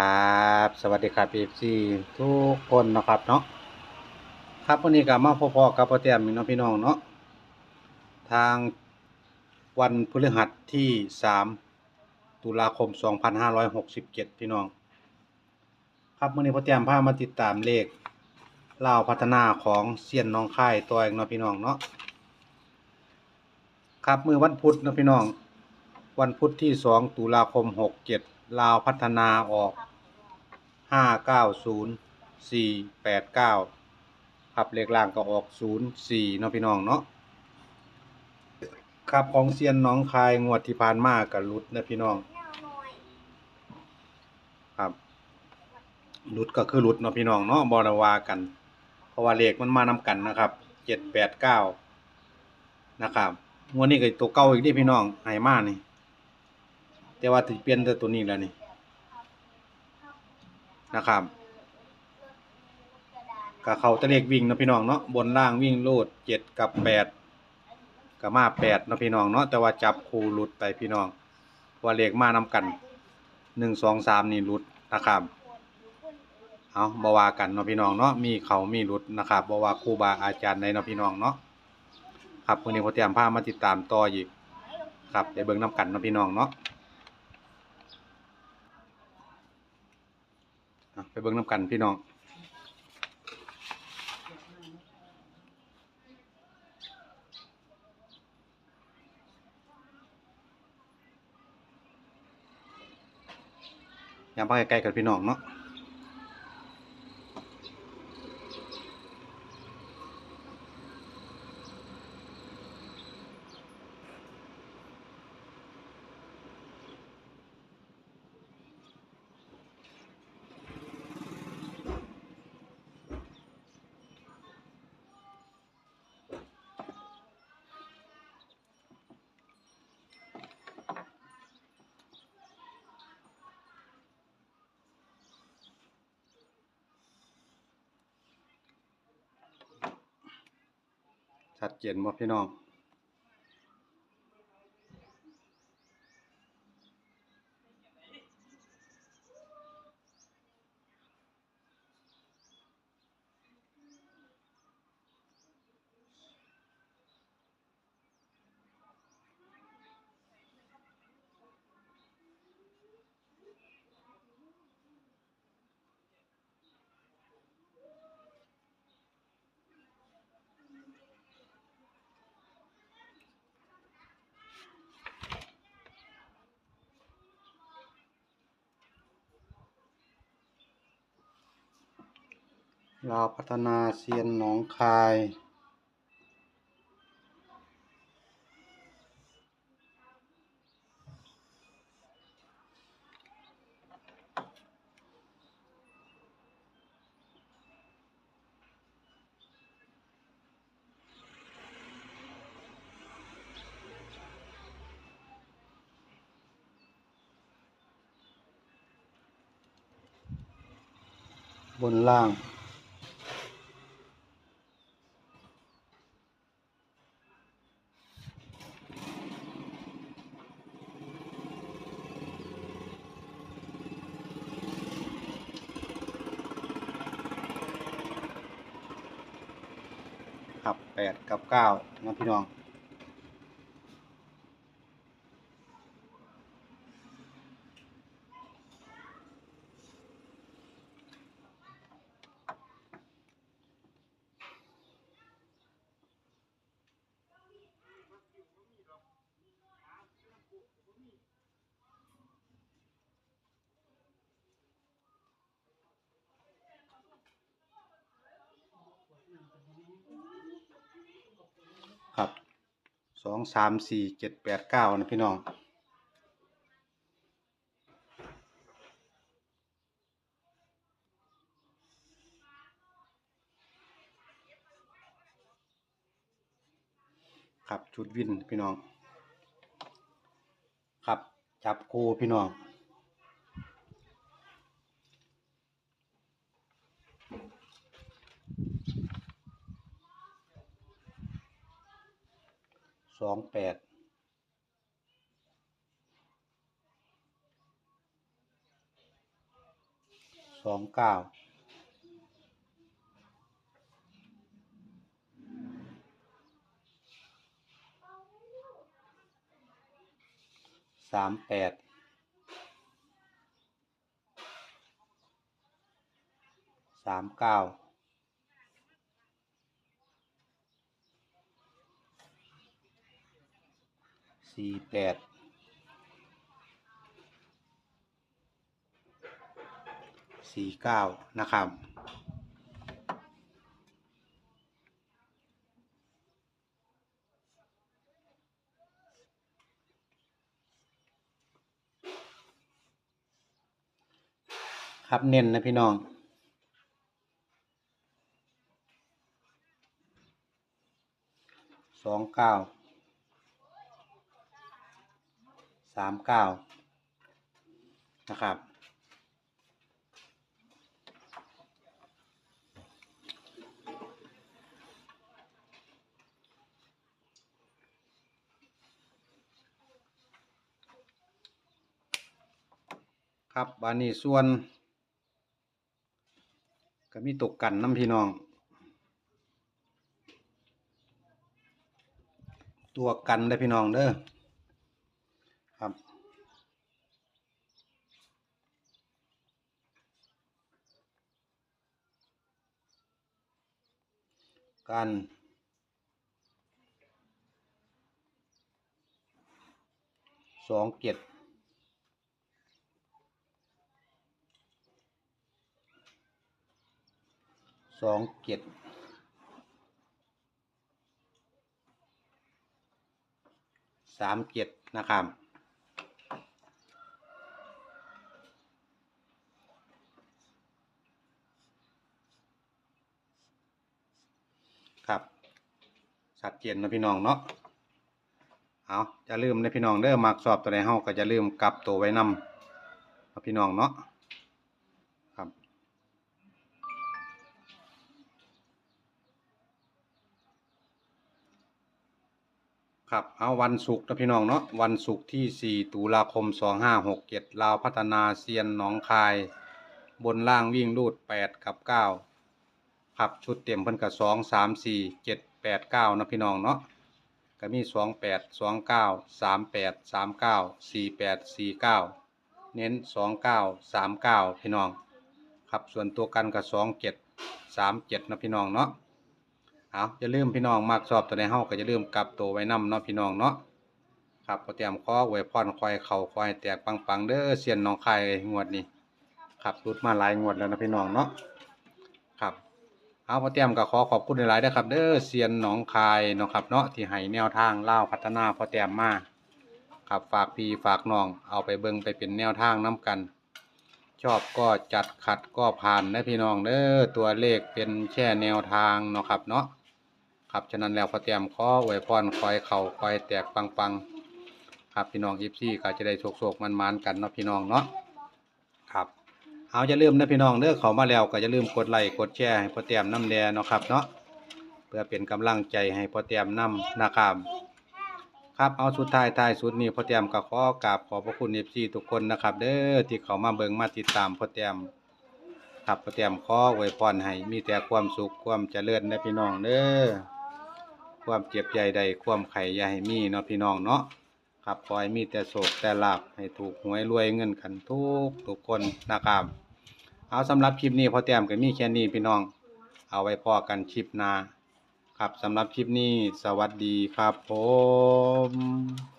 ครับ สวัสดีครับเอฟซีทุกคนนะครับเนาะครับวันนี้ก็มาพอๆกับพ่อแต้มนี่เนาะพี่น้องเนาะทางวันพฤหัสที่ 3 ตุลาคม 2567 พี่น้อง ครับวันนี้พ่อแต้มพามาติดตามเลขเล่าพัฒนาของเซียนน้องค่ายตัวเองเนาะพี่น้องเนาะครับมือวันพุธนะพี่น้อง วันพุธที่ 2 ตุลาคม 67 ลาวพัฒนาออก 590 489ครับเลขล่างก็ออก 04เนาะพี่น้องเนาะครับของเซียนน้องคายงวดที่ผ่านมากับรุดนะพี่น้องครับรุดก็คือรุดเนาะพี่น้องเนาะบรวากัน เพราะว่าเลขมันมานำกันนะครับ789นะครับงวดนี้ก็ตัวเก่าอีกเดิพี่น้องให้มานี่ แต่ว่าสิเปลี่ยนแต่ตัวนี้แล้วนี่นะครับก็เขาตะเลขวิ่งนะพี่น้องเนาะบนล่างวิ่งโลดเจ็ดกับแปดกับมาแปดนะพี่น้องเนาะแต่ว่าจับคูหลุดไปพี่น้องว่าเลขมานำกันหนึ่งสองสามนี่หลุดนะครับเอาบว่ากันเนาะพี่น้องเนาะมีเขามีหลุดนะครับบว่าครูบาอาจารย์ในเนาะพี่น้องเนาะครับวันนี้พอเตรียมผ้ามาติดตามต่ออีกครับเดี๋ยวเบิ่งน้ำกันเนาะพี่น้องเนาะ อะ ไปเบิ้งน้ำกันพี่น้องยามไปไกลๆกันพี่น้องเนาะ ชัดเจนบ่พี่น้อง ลาวพัฒนาเซียนหนองคาย บนล่าง ครับ แปดกับเก้านะพี่น้อง ครับ สองสามสี่เจ็ดแปดเก้านะพี่น้องครับชุดวินพี่น้อง ครับ จับคู่พี่น้อง สองแปดสองเก้าสามแปดสามเก้า สี่แปดสี่เก้านะครับครับเน้นนะพี่น้อง สองเก้า สามเก้านะครับ ครับบานนี้ส่วน ก็มีตกกันน้ำพี่น้องตัวกันได้พี่น้องเด้อ ครับกันสองเจ็ดสองเจ็ดสามเจ็ดนะครับครับ ชัดเจนนะพี่น้องเนาะเอาจะลืมนะพี่น้องเด้อมักสอบตัวใดเฮาก็จะลืมกลับตัวไว้นำนะพี่น้องเนาะครับ ครับเอาวันศุกร์นะพี่น้องเนาะวันศุกร์ที่4ตุลาคม2567ลาวพัฒนาเซียนหนองคาย บนล่างวิ่งรูด8กับ9ครับชุดเต็มเพิ่นก็ 2 3 4 7 8 9นะพี่น้องเนาะก็มี2 8 2 9 3 8 3 9 4 8 4 9เก้าสี่แปดสี่เก้าเน้น2 9 3 9พี่น้อง ครับส่วนตัวกันก็2 7 3 7นะพี่น้องเนาะเอาอย่าลืมพี่น้องมักชอบตัวในเฮาก็อย่าลืมกลับตัวไว้นํเนาะพี่น้องเนาะครับพอเตรียมข้อไว้พรคอยเข่าคอยแตกปังๆเด้อเสียนน้องคายงวดนี้ครับรุดมาหลายงวดแล้วนะพี่น้องเนาะ เอาพอเตรียมก็ขอขอบคุณหลายๆเด้อครับเด้อเสียนหนองคายเนาะครับเนาะที่ให้แนวทางเล่าพัฒนาพอเตรียมมาครับฝากพี่ฝากน้องเอาไปเบิ่งไปเป็นแนวทางนํกัน ชอบก็จัดขัดก็ผ่านนะพี่น้องเด้อตัวเลขเป็นแค่แนวทางเนาะครับเนาะครับฉะนั้นแล้วพอเตรียมขออวยพรคอยเข่าคอยแตกปังๆครับพี่น้องอีซี่ก็จะได้โศกๆมันๆกันเนาะพี่น้องเนาะ เอาจะลืมนะพี่น้องเด้อเขามาแล้วก็จะลืมกดไลค์กดแชร์ให้พ่อเตรียมน้ำแดงเนาะครับเนาะเพื่อเป็นกำลังใจให้พ่อเตรียมน้ำนะครับครับเอาสุดท้ายท้ายสุดนี้พ่อเตรียมก็ขอกราบขอบพระคุณเอฟซีทุกคนนะครับ เด้อที่เขามาเบิ่งมาติดตามพ่อเตรียมครับพ่อเตรียมขออวยพรให้มีแต่ความสุขความเจริญนะพี่น้องเด้อความเจ็บใหญ่ใดความไข่ยาให้มีเนาะพี่น้องเนาะครับขอให้มีแต่โศกแต่ลาบให้ถูกหวยรวยเงินกันทุกทุกคนนะครับ เอาสำหรับคลิปนี้พอแต้มก็มีแค่นี้พี่น้อง เอาไว้พอกันคลิปหน้าครับสำหรับคลิปนี้สวัสดีครับผม